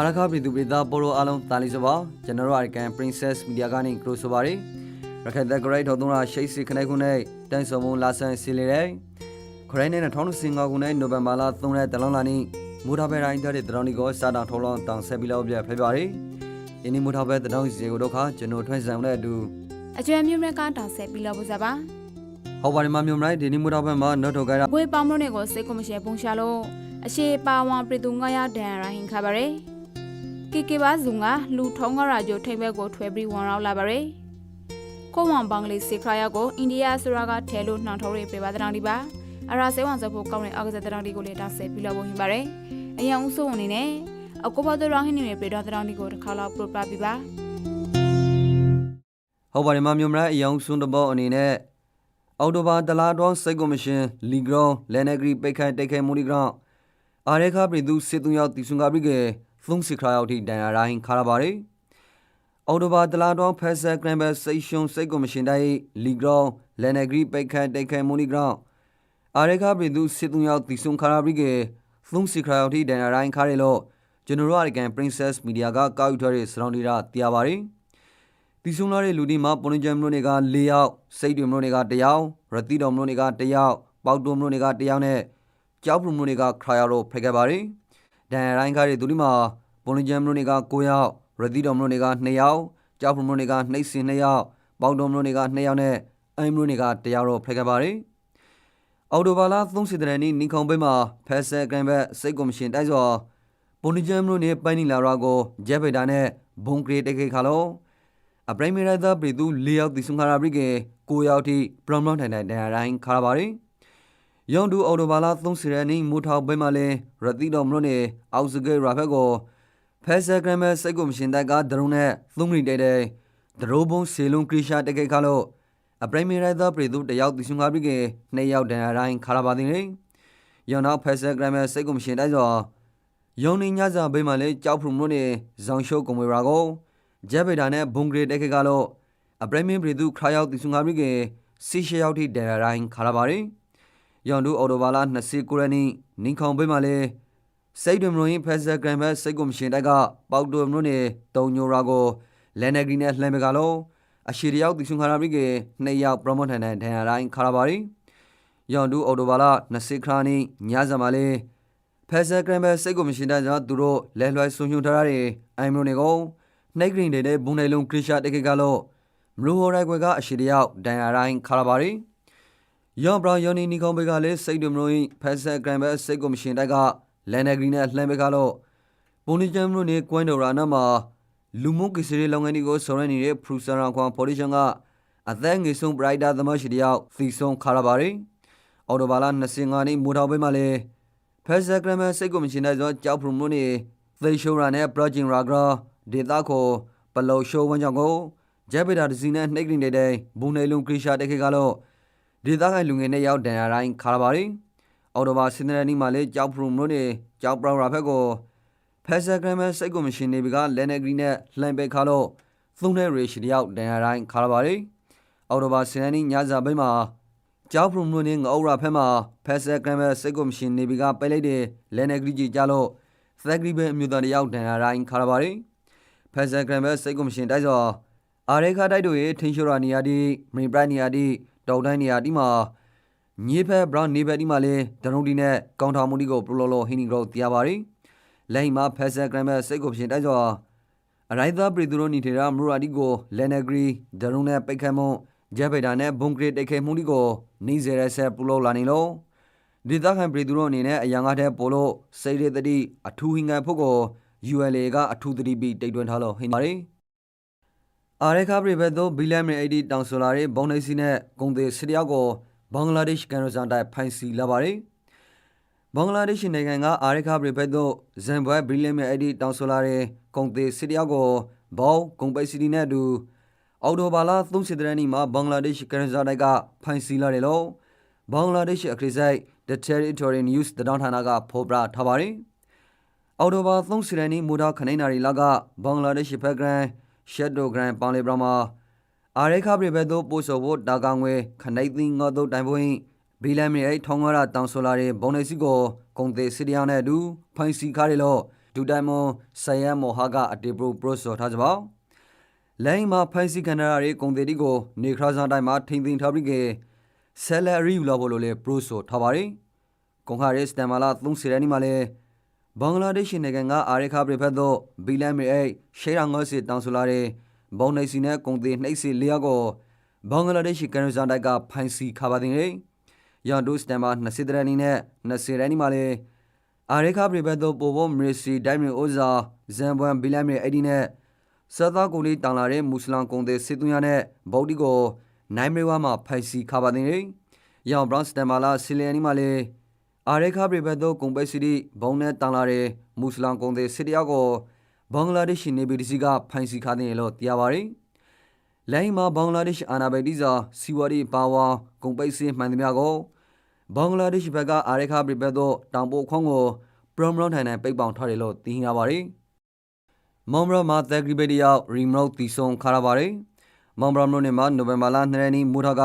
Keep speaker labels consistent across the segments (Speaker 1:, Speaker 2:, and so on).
Speaker 1: အာရခပြည်သူပြည်သားပိုရိုအားလုံးတာလီစပါကျွန်တော်တို့အကန် Princess Media ကနေကရိုဆိုပါရီရခိုင်တဲ့ great ထောက်သုံးရာရှိတ်စီခနေခုနဲ့တန်ဆုံမလာဆန်စီလေတဲ့ခရိုင်းနဲ့2015ခုနဲ့နိုဝင်ဘာလ3ရက်တလောင်းလာနေ့မူထားပဲတိုင်းတဲ့တရောင်းဒီကိုစာတောင်ထောလောင်းတောင်ဆက်ပြီးလောက်ပြဖဲပါရီယင်းဒီမူထားပဲတရောင်းစီကိုတော့ခကျွန်တော်ထွန်းဆောင်တဲ့အတူ
Speaker 2: အကျွမ်းမြင့်မြတ်ကတောင်ဆက်ပြီးလို့ပစားပါ
Speaker 1: ဟောပါဒီမှာမြို့မလိုက်ဒီနေ့မူထားပဲမှာနော်တော့ကြရ
Speaker 2: ဘွေပေါင်းမလို့နေကိုစိတ်ကိုမရှိပုံရှာလို့အရှိပါဝံပြည်သူငါရဒန်ရိုင်းခါပါရ ယ်ကေကေပါဇုံကလူထုံးကရာဂျိုထိမ့်ဘက်ကိုထွဲပြီးဝန်ရောက်လာပါရယ်ကိုဝံဘင်္ဂလီစီခရာယာကိုအိန္ဒိယဆရာကထဲလို့နှောင်ထုတ်ရပြပါတန်းဒီပါအရာစေဝံစဖို့ကောင်းတဲ့အောက်ကစားတန်းဒီကိုလည်းတောက်ဆက်ပြီးလို့ဝင်ပါရယ်အရင်ဦးဆုံးအနေနဲ့အကောဘဒရောင်းဟင်းနေပြည်တော်တန်းဒီကိုတစ်ခါလောက်ပရိုပပြပါ
Speaker 1: ဟောပါဒီမှာမြို့မလိုက်အယောင်စွန်းတဘောအနေနဲ့အော်တိုဘာတလားတော်စိတ်ကောမရှင်လီဂရောင်းလန်နဂရီပိတ်ခိုင်တိတ်ခိုင်မူလီဂရောင်းအာရခပြည်သူစစ်သူရောက်တီဆွန်ကပြီးက သုံးစစ်ခရာရောက်ထိဒန်ယာရိုင်းခါရပါရီအော်တိုဘာတလားတော်ဖက်ဆာဂရမ်ဘယ်စိတ်ရှုံစိတ်ကောမရှင်တိုင်းလီဂရောင်းလန်နဂရီပိတ်ခိုင်တိတ်ခိုင်မူလီဂရောင်းအာရခပြည်သူစစ်သူရောက်တီဆွန်ခရာပြီးကသုံးစစ်ခရာရောက်ထိဒန်ယာရိုင်းခါရလို့ကျွန်တော်တို့အကန် Princess Media ကကောက်ယူထားတဲ့စရောင်းဒီရာတရားပါရီတီဆုံလာတဲ့လူဒီမှာပေါ်နေဂျမ်မလို့နေက၄ယောက်စိတ်တွေမလို့နေက၁ယောက်ရတိတော်မလို့နေက၁ယောက်ပေါက်တုံမလို့နေက၁ယောက်နဲ့ကြောက်ဖုံမလို့နေကခရာယောတို့ဖိတ်ခဲ့ပါရီ ဒန်ရိုင်းကားတဲ့သူဒီမှာပေါ်နေဂျမ်မလို့နေက၉ယောက်ရတိတော်မလို့နေက၂ယောက်ကြောက်ဖုံမလို့နေကနှိပ်စင်၂ယောက်ပေါက်တုံမလို့နေက၂ယောက်နဲ့အိမ်မလို့နေက၁ယောက်တို့ဖိတ်ခဲ့ပါရီအော်တိုဘာလာ30တဲ့နေ့နီခုံပိတ်မှာဖက်ဆယ်ဂရမ်ဘက်စိတ်ကောမရှင်တိုက်စောပေါ်နေဂျမ်မလို့နေပိုင်းနီလာရာကိုဂျက်ဗေတာနဲ့ဘုံကရီတက်ခေခါလုံးအပရိုင်မီရသာပြည်သူ၄ယောက်တီဆုံခါရာဘရိကေ၉ယောက်ထိပရမလောင်းထိုင်တဲ့ဒန်ယာတိုင်းခါရပါရီယော င်ဒူအော်တိုဘာလာ30ရက်နေ့မူထောက်ဘဲမှာလဲရတိတော်မလို့နေအောက်စကေရာဖက်ကိုဖက်ဆာဂရမ်မဲစိတ်ကိုမရှင်တိုက်ကဒရုန်းနဲ့သုံးမိတဲ့တဲ့ဒရိုးဘုံစေလုံးခရရှာတကိတ်ခါလို့အပရိုင်မီရသာပြည်သူတယောက်တီဆုံခါဘရိကေ၂ယောက်ဒန်ယာတိုင်းခါရပါသည်လေယောင်နောက်ဖက်ဆာဂရမ်မဲစိတ်ကိုမရှင်တိုက်စောယောင်နေညစာဘဲမှာလဲကြောက်ဖုံမလို့နေဇောင်ရှိုးကုံဝေရာကိုဂျက်ဗေဒါနဲ့ဘုံဂရေတက်ခေကလို့အပရမင်းပြည်သူခရာယောက်တီဆုငါဘရိကေစီရှယောက်ထိဒရရိုင်းခါလာပါ ရီယောင်ဒူအော်တိုဘာလာ29ရက်နေ့နင်းခေါင်ဘေးမှာလေစိတ်တွေမလို့ရင်ဖက်ဆာဂရမ်ဘတ်စိတ်ကိုမရှင်တိုက်ကပေါက်တိုမလို့နေတုံညိုရာကိုလန်နဂရီနဲ့လှမ်းမကလို့အရှိတယောက်တီဆုငါဘရိကေနှစ်ယောက်ပရမိုထန်နဲ့ဒန်ယာရိုင်းခါလာပါရီယောင်ဒူအော်တိုဘာလာ20ခရာနေ့ညစမှာလေဖက်ဆာဂရမ်ဘတ်စိတ်ကိုမရှင်တိုက်ကသူတို့လဲလွှဲဆုံညွှန်ထားတဲ့အိုင်မလို့နေကုန်နှိတ်ဂရင်းတဲ့ဘုံနိုင်လုံးခရရှာတကိကလို့မလို့ဟော်ရိုက်ကွယ်ကအရှိတယောက်ဒန်ယာတိုင်းခါလာပါရီ ယောဘရာယောနီနီကောင်ဘေကလည်းစိတ်တွေမလို့ဖက်ဆက်ဂရန်ဘက်စိတ်ကိုမရှင်တိုက်ကလန်နဂရီနဲ့လှမ်းဘေကလို့ပုံနီချမ်မလို့နေကွိုင်းဒိုရာနာမှာလူမှုကိစ္စတွေလုပ်ငန်းတွေကိုဆောင်ရနေတဲ့ပရူဆာရာခွန်ပေါ်လီရှန်ကအသက်ငယ်ဆုံးဘရိုက်တာသမရှိတယောက်သီဆုံးခါလာပါရီအော်တိုဘာလာ25နှစ်မူထောင်ပေးမှလည်းဖက်ဆက်ဂရန်ဘက်စိတ်ကိုမရှင်တဲ့ဆိုကြောက်ဖရုံလို့နေသေရှိုရာနဲ့ပရောဂျင်ရာဂရာဒေတာကိုပလောရှိုးဝန်းကြောင့်ကိုဂျက်ဗေတာဒစီနဲ့နှိတ်ကရင်တဲ့ဘုံနေလုံးခရရှာတက်ခေကလို့ ဒေတာကလူငယ်နဲ့ရောက်ဒန်ယာတိုင်းခါရပါရီအော်တိုဘာစင်နရနီမှာလေကြောက်ဖရုံလို့နေကြောက်ပရောရာဖက်ကိုဖက်ဆာဂရမ်မဲစိတ်ကိုမရှင်နေပြီကလန်နဂရီနဲ့လှန်ပဲခါလို့သုံးတဲ့ရေရှိတယောက်ဒန်ယာတိုင်းခါရပါရီအော်တိုဘာစင်နနီညစာဘိမှာကြောက်ဖရုံလို့နေငအော်ရာဖက်မှာဖက်ဆာဂရမ်မဲစိတ်ကိုမရှင်နေပြီကပဲလိုက်တဲ့လန်နဂရီကြီးကြလို့သက်ကရီပဲအမျိုးသားတယောက်ဒန်ယာတိုင်းခါရပါရီဖက်ဆန်ဂရမ်ဘဲစိတ်ကွန်မရှင်တိုက်စောအာရေခါတိုက်တို့ရဲ့ထင်းရှိုရာနေရာဒီမရီပရိုက်နေရာဒီ တောက်တိုင်းနေရာဒီမှာညေဖက်ဘရောင်းနေဘက်ဒီမှာလဲဒရုံဒီနဲ့ကောင်ထောင်မှုဒီကိုပလိုလိုဟင်းနီဂရောတရားပါရီလက်ဟိမှာဖက်ဆန်ဂရမ်ဘဲစိတ်ကွန်မရှင်တိုက်စောအရိုက်သာပရီသူရိုနီထေရာမရူရာဒီကိုလန်နဂရီဒရုံနဲ့ပိတ်ခတ်မှုဂျက်ဗေဒါနဲ့ဘုံဂရစ်တိတ်ခဲမှုဒီကိုနေစေရဆက်ပလိုလာနေလို့ဒေသခံပြည်သူတို့အနေနဲ့အရန်ကားတဲ့ပိုလို့စိတ်ရည်တတိအထူးဟင်ကန်ဖို့ကို ULA ကအထူးသတိပေးတိတ်တွန်းထားလို့ဟင်ပါရီ အာရခပရိဘတ်တို့ဘီလမ်ရီ80တောင်ဆိုလာရဲ့ဘုံနေစီနဲ့ဂုံသေးစစ်တယောက်ကိုဘင်္ဂလားဒေ့ရှ်ကန်ရဇန်တိုင်ဖိုင်စီလာပါရီဘင်္ဂလားဒေ့ရှ်နိုင်ငံကအာရခပရိဘတ်တို့ဇမ်ဘွဲဘီလမ်ရီ80တောင်ဆိုလာရဲ့ဂုံသေးစစ်တယောက်ကိုဘောင်းဂုံပိတ်စီတီနဲ့အတူအော်တိုဘာလာ30ရက်နေ့မှာဘင်္ဂလားဒေ့ရှ်ကန်ရဇန်တိုင်ကဖိုင်စီလာတယ်လို့ဘင်္ဂလားဒေ့ရှ်အခရီးဆိုင် The Territory News တဒေါန်ဌာနကဖော်ပြထားပါရီအော်တိုဘာ30ရက်နေ့မူတာခနိုင်နာရီလကဘင်္ဂလားဒေ့ရှ်ဘက်ဂရန် ရှက်ဒိုဂရန်ပန်လီဘရမာအာရေခပရိဘဲတို့ပို့ဆိုဖို့တာကောင်ဝဲခနိုင်သိငေါတို့တိုင်ပွင့်ဘီလမ်မြေထောင်းရတာတောင်ဆိုလာတဲ့ဘုံနေစီကိုဂုံသေးစီတယောက်နဲ့အတူဖိုင်စီကားရလို့ဒူတိုင်မွန်ဆယမ်မော်ဟာကအတေပရိုပရိုဆောထားကြပါလိုင်းမှာဖိုင်စီကန်နာရီကုန်တေတီကိုနေခရာဇန်တိုင်းမှာထိန်သိမ်းထားပြီးကဆယ်လရီယူလာဖို့လို့လေပရိုဆောထားပါတယ်ကွန်ခါရဲစတမ်မာလာသုံးစီရနီမှာလေ ဘင်္ဂလားဒေ့ရှ်နိုင်ငံကအာရခပရိဖတ်သောဘီလန်မီအိရှေးရငေါစီတောင်ဆိုလာတဲ့ဘုံနေစီနဲ့ကုန်တေနှိပ်စီလျောက်ကိုဘင်္ဂလားဒေ့ရှ်ကန်ရဇန်တိုက်ကဖိုင်စီခါပါတင်ရဲ့ရန်ဒိုစတမ်မာ20ရနီနဲ့20ရနီမှာလေအာရခပရိဘတ်တို့ပိုဘောမရစီဒိုင်မီအိုဇာဇမ်ဘွမ်ဘီလမ်မီအဲ့ဒီနဲ့ဆသာကိုလီတောင်လာတဲ့မွတ်စလမ်ကုံတဲ့စစ်သွင်းရနဲ့ဗော်ဒီကိုနိုင်မရီဝါမှာဖိုင်စီခါပါတင်တယ်။ရောင်ဘရောင်းစတမ်မာလာဆီလီယန်နီမှာလေ အာရခပရိဘတ်တို့ကုံပဲစီဒီဘုံနဲ့တောင်လာတဲ့မွတ်စလမ်ကုံတဲ့စစ်တယောက်ကိုဘင်္ဂလားဒေ့ရှ်နေပြည်တော်စီကဖိုင်စီခါတင်လို့တရားပါရယ်။လိုင်းမှာဘင်္ဂလားဒေ့ရှ်အာနာဘယ်ဒီဇာစီဝါဒီပါဝါကုံပိတ်စီမှန်သမျှကိုဘင်္ဂလားဒေ့ရှ်ဘက်ကအာရခပရိဘတ်တို့တောင်ပိုခွန်ကိုပရမရောထိုင်နိုင်ပိတ်ပေါင်ထားတယ်လို့သိရပါတယ်။မောင်ဘရမှာသက်ဂရီဘေတယောက်ရီမိုတ်တီဆုံခါရပါတယ်။မောင်ဘရမလို့နေမှာနိုဝင်ဘာလ2ရက်နေ့မူထက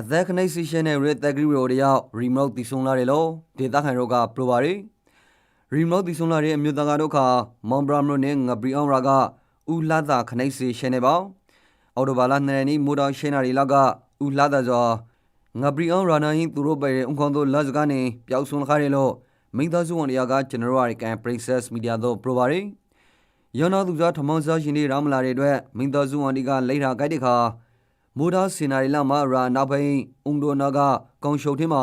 Speaker 1: အသက်ခနိစီရှင်နဲ့ရသက်ဂရီရိုတယောက်ရီမိုတ်တီဆုံလာတယ်လို့ဒေတာခိုင်တို့ကပြောပါတယ်။ရီမိုတ်တီဆုံလာတဲ့အမျိုးသားကတော့ခါမောင်ဘရမလို့နဲ့ငပရီအောင်ရာကဦးလာသာခနိစီရှင်နေပါ။အော်တိုဘာလ2ရက်နေ့မူတော်ရှင်နာရီလောက်ကဦးလာသာစွာငပရီအောင်ရာနာဟင်းသူတို့ပဲအုံခွန်တို့လက်စကနေပျောက်ဆုံးခါတယ်လို့မိသားစုဝင်တွေကကျွန်တော်တို့အကန် Princess Media တို့ပရိုပါရီရနာသူစားထမောင်းစားရှင်တွေရမလာတဲ့အတွက်မိသားစုဝင်တွေကလိထာကြိုက်တဲ့ခါ မိုးသားစင်နာရီလာမှာရာနောက်ပိုင်းအုံဒိုနာကကောင်းရှုပ်ထင်းမှာ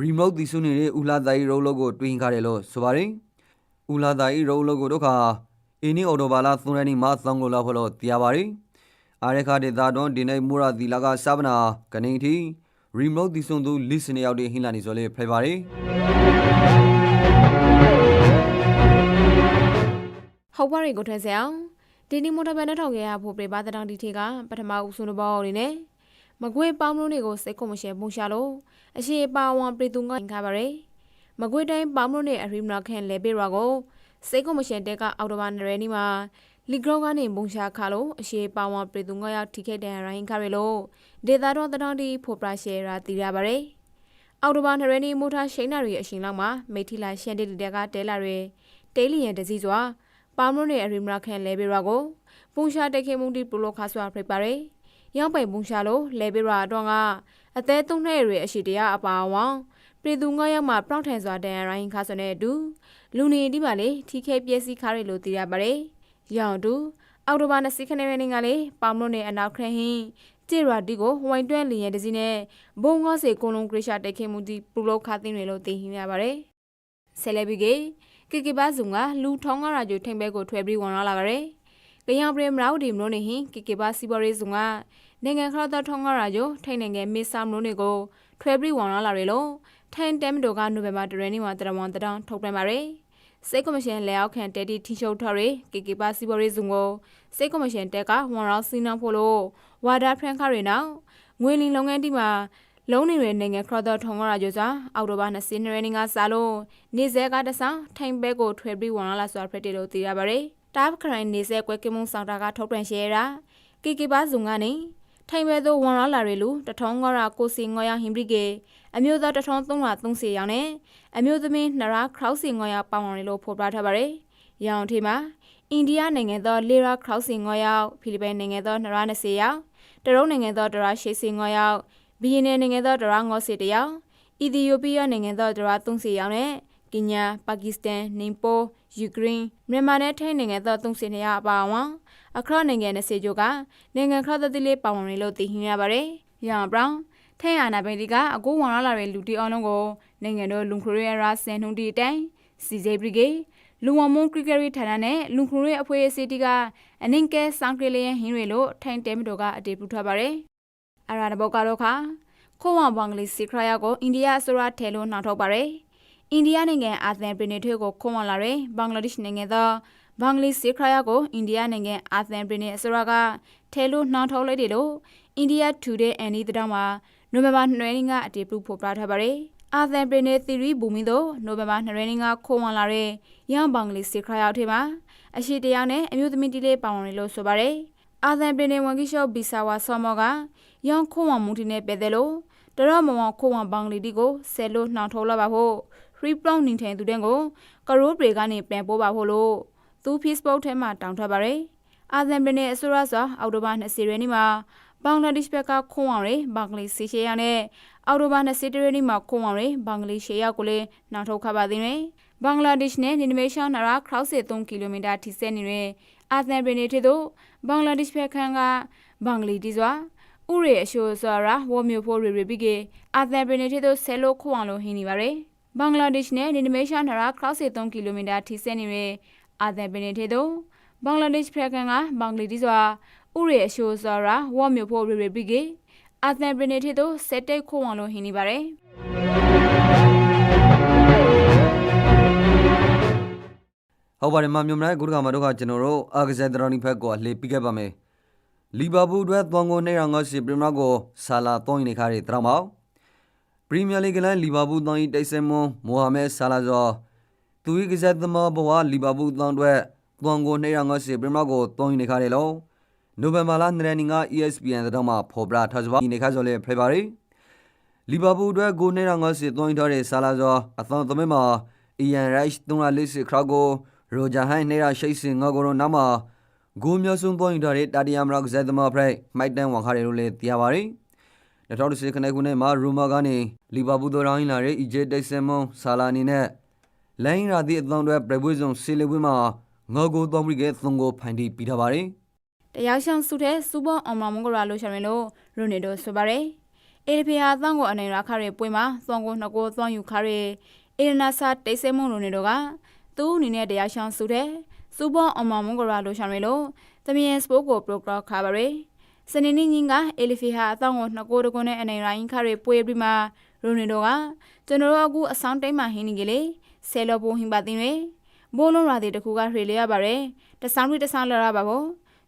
Speaker 1: remote တီစုနေတဲ့ဦးလာသားရီရိုးလောကိုတွင်းခါတယ်လို့ဆိုပါရီဦးလာသားရီရိုးလောကိုတို့ခါအင်းနီအော်တိုဘာလာသုံးရနေမှာသောင်းကိုလာဖို့လို့တရားပါရီအားရခတဲ့သားတော်ဒီနေ့မူရာဒီလာကစပနာကနေတီ remote တီစုံသူ listen ရောက်တဲ့ဟင်းလာနေဆိုလေဖိပါရီ
Speaker 2: ဟုတ်ပါရီကိုထွဲဆောင် ဒီနီမိုတာဘန်နဲ့ထောက်ခဲ့ရဖို့ပြပါတတောင်ဒီထေကပထမဦးဆုံးတစ်ပေါက်အနေနဲ့မကွေးပေါင်းလုံးတွေကိုစိတ်ကုမရှယ်ပုံရှာလို့အရှိပါဝန်ပြည်သူငါခါပါရယ်မကွေးတိုင်းပေါင်းလုံးတွေအရိမနာခန့်လဲပေးရွာကိုစိတ်ကုမရှယ်တက်ကအော်တိုဘာနရဲနီမှာလီဂရောကနေပုံရှာခါလို့အရှိပါဝန်ပြည်သူငါရောက်ထိခဲ့တဲ့ရိုင်းခါရလို့ဒေတာတော်တတောင်ဒီဖိုပရာရှယ်ရာတီရပါရယ်အော်တိုဘာနရဲနီမိုတာရှိန်နာရီအရှင်လောက်မှာမိထီလာရှန်တီတက်ကတဲလာတွေတေးလီယန်တစည်းစွာ ပါမလို့နဲ့အရီမရာခန်လဲဘေရာကိုပုံရှာတက်ခေမှုတီပလိုခါဆွာဖိပါရယ်ရောက်ပိုင်ပုံရှာလို့လဲဘေရာတော့ကအသေးသုံးနှစ်ရွယ်အရှိတရားအပါအဝေါပြည်သူငေါရောက်မှာပရောက်ထန်စွာတန်ရိုင်းခါဆွနဲ့အတူလူနေဒီပါလေထိခဲပြည့်စည်ခါရလို့သိရပါရယ်ရောင်တူအော်တိုဘာ20ခနဲ့ရနေကလေပါမလို့နဲ့အနောက်ခရဟင်းကျေရာတီကိုဝိုင်တွန်းလီရဲ့တစည်းနဲ့ဘုံငေါစေကုံလုံးဂရိရှာတက်ခေမှုတီပလိုခါသိနေလို့သိဟင်းရပါရယ်ဆယ်လဘီကေ ကေကေပါဇုံကလူထောင်းကရာဂျိုထိန်ဘဲကိုထွဲပြီးဝင်လာပါရယ်။ကရံပရမရာဒီမလို့နေဟင်ကေကေပါစီဘော်ရေးဇုံကနိုင်ငံခရတာထောင်းကရာဂျိုထိန်နိုင်ငံမစ်ဆာမလို့နေကိုထွဲပြီးဝင်လာလာရလို့ထိုင်တမ်ဒိုကနိုဝင်ဘာတရနေ့မှာတရမွန်တတောင်ထုတ်ပြန်ပါရယ်။စိတ်ကော်မရှင်လက်အောက်ခံတက်တီထီချုပ်ထော်ရယ်ကေကေပါစီဘော်ရေးဇုံကိုစိတ်ကော်မရှင်တက်ကဝန်ရောစီနောဖို့လို့ဝါဒါဖရန်ခရီနောက်ငွေလင်းလုပ်ငန်းတီမှာ လုံးနေရနိုင်ငံခရတော့ထုံရကြစွာအောက်တိုဘာ20ရက်နေ့ကစလို့နေစဲကတဆောင်ထိုင်ဘဲကိုထွဲပြီးဝင်လာစွာဖရက်တီလို့သိရပါတယ်။တာဘခရိုင်နေစဲကွဲကမုံဆောင်တာကထုတ်ပြန်ရှဲရာကီကီပါဇုံကနေထိုင်ဘဲသို့ဝင်လာလာရလူတထောင်းငေါရာကိုစီငေါရဟင်ဘရီကေအမျိုးသားတထောင်း330ရောင်နဲ့အမျိုးသမီးနရာခရောက်စီငေါရပေါင်ဝင်လို့ဖော်ပြထားပါတယ်။ရောင်ထေမှာအိန္ဒိယနိုင်ငံသောလေရာခရောက်စီငေါရဖိလစ်ပိုင်နိုင်ငံသောနရာ20ရောင်တရုတ်နိုင်ငံသောဒရာရှေစီငေါရ ဘီယင်နယ်နိုင်ငံသောဒရာငေါစီတယောက်အီသီယိုးပီးယားနိုင်ငံသောဒရာ30ရောင်နဲ့ကင်ညာပါကစ္စတန်နင်ပိုယူကရိန်းမြန်မာနဲ့ထိုင်းနိုင်ငံသော32ရာအပါအဝင်အခရနိုင်ငံ20ကျော်ကနိုင်ငံခရသတိလေးပါဝင်လို့သိဟင်ရပါတယ်။ရန်ဘရောင်းထိုင်းအာနာပိုင်ဒီကအကူဝန်လာလာတဲ့လူတီအောင်လုံးကိုနိုင်ငံတော်လုံခရိုရီယာဆန်နှုံတီတိုင်စီဇေဘရီဂေလူဝမွန်ကရစ်ကရီဌာနနဲ့လုံခရိုရီအဖွဲ့အစည်းတီကအနင်ကဲစံကလေးလျဟင်းတွေလို့ထိုင်းတဲမတော်ကအတေပြုထားပါတယ်။ အရာတဘောက်ကတော့ခါခိုးဝဘင်္ဂလီစီခရယာကိုအိန္ဒိယအစိုးရထဲလို့နှောက်ထုတ်ပါတယ်။အိန္ဒိယနိုင်ငံအာသန်ပြည်နယ်ထွေကိုခိုးဝင်လာတဲ့ဘင်္ဂလားဒေ့ရှ်နိုင်ငံသောဘင်္ဂလီစီခရယာကိုအိန္ဒိယနိုင်ငံအာသန်ပြည်နယ်အစိုးရကထဲလို့နှောက်ထုတ်လိုက်တယ်လို့အိန္ဒိယထူတဲ့အန်ဒီတောင်မှာနိုဝင်ဘာ2ရက်နေ့ကအတည်ပြုဖော်ပြထားပါတယ်။အာသန်ပြည်နယ်သီရီဘူမီတို့နိုဝင်ဘာ2ရက်နေ့ကခိုးဝင်လာတဲ့ရန်ဘင်္ဂလီစီခရယာထဲမှာအရှိတရားနဲ့အမျိုးသမီးတီလေးပါဝင်တယ်လို့ဆိုပါတယ်။အာသန်ပြည်နယ်ဝန်ကြီးချုပ်ဘီဆာဝါဆောမောက ရန်ခိုးဝင်မှုတီနဲ့ပဲတယ်လို့တရမဝခိုးဝင်ဘင်္ဂလီတီကိုဆယ်လို့နှောင်ထုတ်လာပါဖို့ free plong နေထိုင်သူတဲ့ကိုကရိုးပရေကနေပြန်ပို့ပါဖို့လို့သူ Facebook ထဲမှာတောင်းထားပါတယ်အာဇန်ပင်နယ်အစိုးရဆိုအောက်တိုဘာ20ရက်နေ့မှာဘင်္ဂလားဒေ့ရှ်ဘက်ကခွန်အောင်ရဘင်္ဂလီစီရှေးရနဲ့အောက်တိုဘာ20ရက်နေ့မှာခွန်အောင်ရဘင်္ဂလီရှေးရကိုလည်းနောက်ထုတ်ခပါသေးတယ်ဘင်္ဂလားဒေ့ရှ်နဲ့နီနီမေရှန်နာရာ63ကီလိုမီတာထိစဲနေတဲ့အာဇန်ပင်နယ်ထိတို့ဘင်္ဂလားဒေ့ရှ်ဘက်ခန်းကဘင်္ဂလီတီစွာ ဥရေအရှိုစွာရာဝမျိုးဖို့ရီရီဘီကေအာဇန်ပင်နယ်ထိတို့ဆဲလို့ခွန်အောင်လို့ဟင်းနေပါတယ်ဘင်္ဂလားဒေ့ရှ်နဲ့နီနီမေရှန်နာရာ63ကီလိုမီတာထိစဲနေတဲ့အာဇန်ပင်နယ်ထိတို့ဘင်္ဂလားဒေ့ရှ်ဘက်ခန်းကဘင်္ဂလီတီစွာဥရေအရှိုစွာရာဝမျိုးဖို့ရီရီဘီကေအာဇန်ပင်နယ်ထိတို့စက်တိတ်ခွန်အောင်လို့ဟင်းနေပါတယ်
Speaker 1: ဟုတ်ပါတယ်မမြန်မာနိုင်ငံကုတ္တကမှာတော့ကကျွန်တော်တို့အာဂဇက်ဒရနီဖက်ကိုအလေးပြခဲ့ပါမယ် လီဗာပူးအတွက်သွန်ကို250ပရီမီယာကိုဆာလာသွင်းနေခါတဲ့တရောင်းပါပရီးမီယာလိဂ်လန်လီဗာပူးသွင်းတိတ်ဆင်မွန်မိုဟာမက်ဆာလာဇောသူ၏ကစားသမားဘဝလီဗာပူးသွင်းအတွက်သွန်ကို250ပရီမီယာကိုသွင်းနေခါတဲ့လုံးနိုဝင်ဘာလ2ရက်နေ့က ESPN သတင်းမှာဖော်ပြထားစပါဒီနေခါဆိုလေဖေပါရီလီဗာပူးအတွက်ကို250သွင်းထားတဲ့ဆာလာဇောအသွင်သမင်းမှာအီယန်ရိုက်340ခရောက်ကိုရိုဂျာဟိုင်းနေရရှိတ်စင်ငါကိုရောနာမှာ ဂိုးမျိုးစုံပွင့်ထားတဲ့တာတီယမ်ရက်ဇက်သမဖရိုက်မိုက်တန်ဝန်ခါရဲလို့လည်းသိရပါတယ်။2010ခနဲ့ခုနှစ်မှာရူမာကနေလီဗာပူးတော်ရိုင်းလာတဲ့အီဂျစ်တိတ်ဆင်မွန်ဆာလာနီနဲ့လိုင်းရာသည့်အသွင်တွေပြပွဲစုံဆီလီဝင်းမှာငါကိုတော်ပြီးကသုံးကိုဖန်တီးပြီးထားပါတယ်
Speaker 2: တယောက်ရှောင်းစုတဲ့စူပါအောင်မမွန်ဂရာလိုရှာရင်လို့ရိုနေဒိုဆိုပါတယ်အေဒီဖီယာသန်ကိုအနေရာခရဲပွင့်မှာသွန်ကိုနှစ်ကိုသွန်ယူခရဲအေရနာစာတိတ်ဆဲမွန်ရိုနေဒိုကသူ့အနေနဲ့တယောက်ရှောင်းစုတဲ့ စူပါအောင်မမွန်ဂရာလိုရှာရင်လို့သမီးစပို့ကိုပရိုဂရမ်ခါပါရဲစနေနေ့ညကအေလီဖီဟာအသောင်းကိုနှစ်ကိုတကွန်းနဲ့အနေရိုင်းခရဲပွေပြီးမှရိုနေဒိုကကျွန်တော်တို့အခုအဆောင်တိတ်မှဟင်းနေကြလေဆဲလောဘိုဟင်းပါတင်ရဘိုးလုံးရာတဲ့တခုကရွေလေရပါရဲတဆောင်ရီတဆောင်လာရပါဘော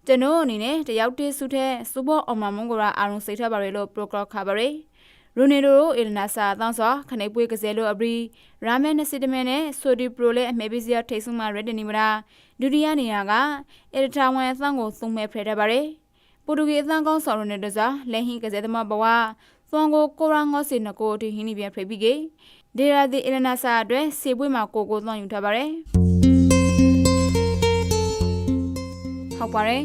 Speaker 2: ကျွန်တော်အနေနဲ့တယောက်တည်းစုတဲ့စူပါအော်မမွန်ဂရာအာရုံစိတ်ထပါရလို့ပရိုဂရမ်ခါပါရယ် ရိုနေဒိုအီရနာစာအသောင်းစွာခနေပွေးကစားလို့အပရီရာမန်နစစ်တမန်နဲ့ဆိုဒီပရိုလည်းအမေပီစီယာထိတ်ဆုမရက်ဒနီမရာဒုတိယနေရာကအီရတာဝန်အသံကိုသုံးမဲ့ဖရတပါရယ်ပိုတူဂီအသံကောင်းဆောင်ရိုနေဒိုစာလက်ဟင်းကစားသမားဘဝသွန်ကိုကိုရာငေါစီနကိုတီဟင်းနီပြန်ဖရိပိကေဒေရာဒီအီရနာစာအတွက်စေပွေးမှာကိုကိုသွန်ယူထားပါရယ်ဟုတ်ပါတယ်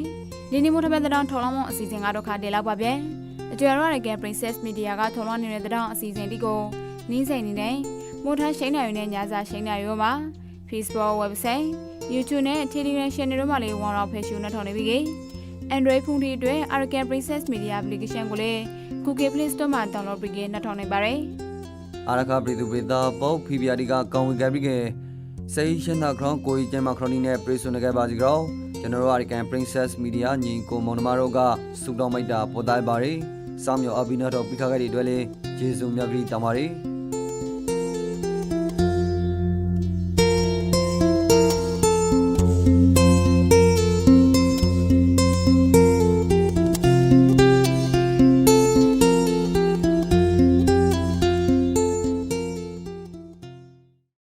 Speaker 2: ဒီနေ့မို့ထမဲ့တဲ့တောင်ထော်လောင်းမအစီအစဉ်ကတော့ခါတည်လောက်ပါဗျ။ အကျွမ်းရတဲ့က Princess Media ကထော်လောင်းနေတဲ့တောင်အစီအစဉ်ဒီကိုနင်းစိန်နေနဲ့မို့ထားရှိန်နိုင်ရတဲ့ညစာရှိန်နိုင်ရောမှာ Facebook website YouTube နဲ့ Telegram channel တို့မှာလည်းဝန်တော်ဖက်ရှုနဲ့ထော်နေပြီကေ။ Android ဖုန်းတွေအတွက် Arakan Princess Media application ကိုလည်း Google Play Store မှာ download ပြီးကေနဲ့ထော်နိုင်ပါတယ်။
Speaker 1: အာရခပရိသူပရိသပေါဖီဗီယာဒီကကောင်းဝင်ကြပြီးကစေရှင်နာခရောင်းကိုကြီးကျမခရိုနီနဲ့ပရိစွန်ငယ်ပါစီကြောကျွန်တော်တို့အရိကန် Princess Media ညီကိုမောင်နှမတို့ကစုတော်မိတ်တာပေါ်တိုင်းပါရီ စောင်းမြော်အဘိနာတော်ပိခခဲ့တဲ့အတွက်လည်းဂျေဇုမြတ်ကြီးတောင်းပါရီ